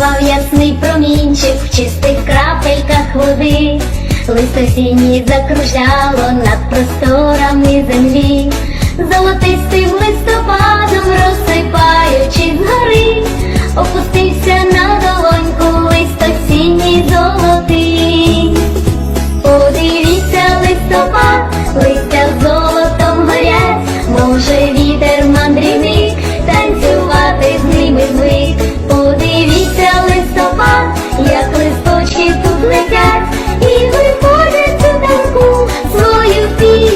ясний промінчик в чистих крапельках води, листосінні закружало над просторами землі, золотистим листопадом розсипаючи гори, опустився на долоньку листосінній золотий.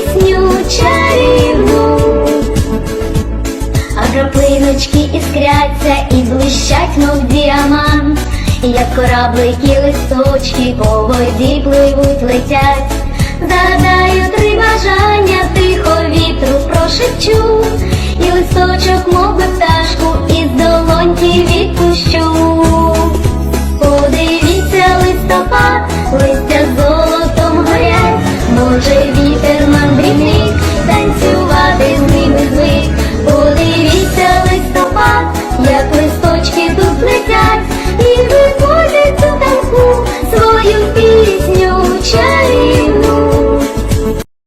пісню чарівну, а краплиночки іскряться і блищать, мов діамант, як кораблики, листочки по воді пливуть, летять, Загадаю три бажання, тихо вітру прошепчу, і листочок, мов би пташку, і долоньки відпущу. Подивіться листопад.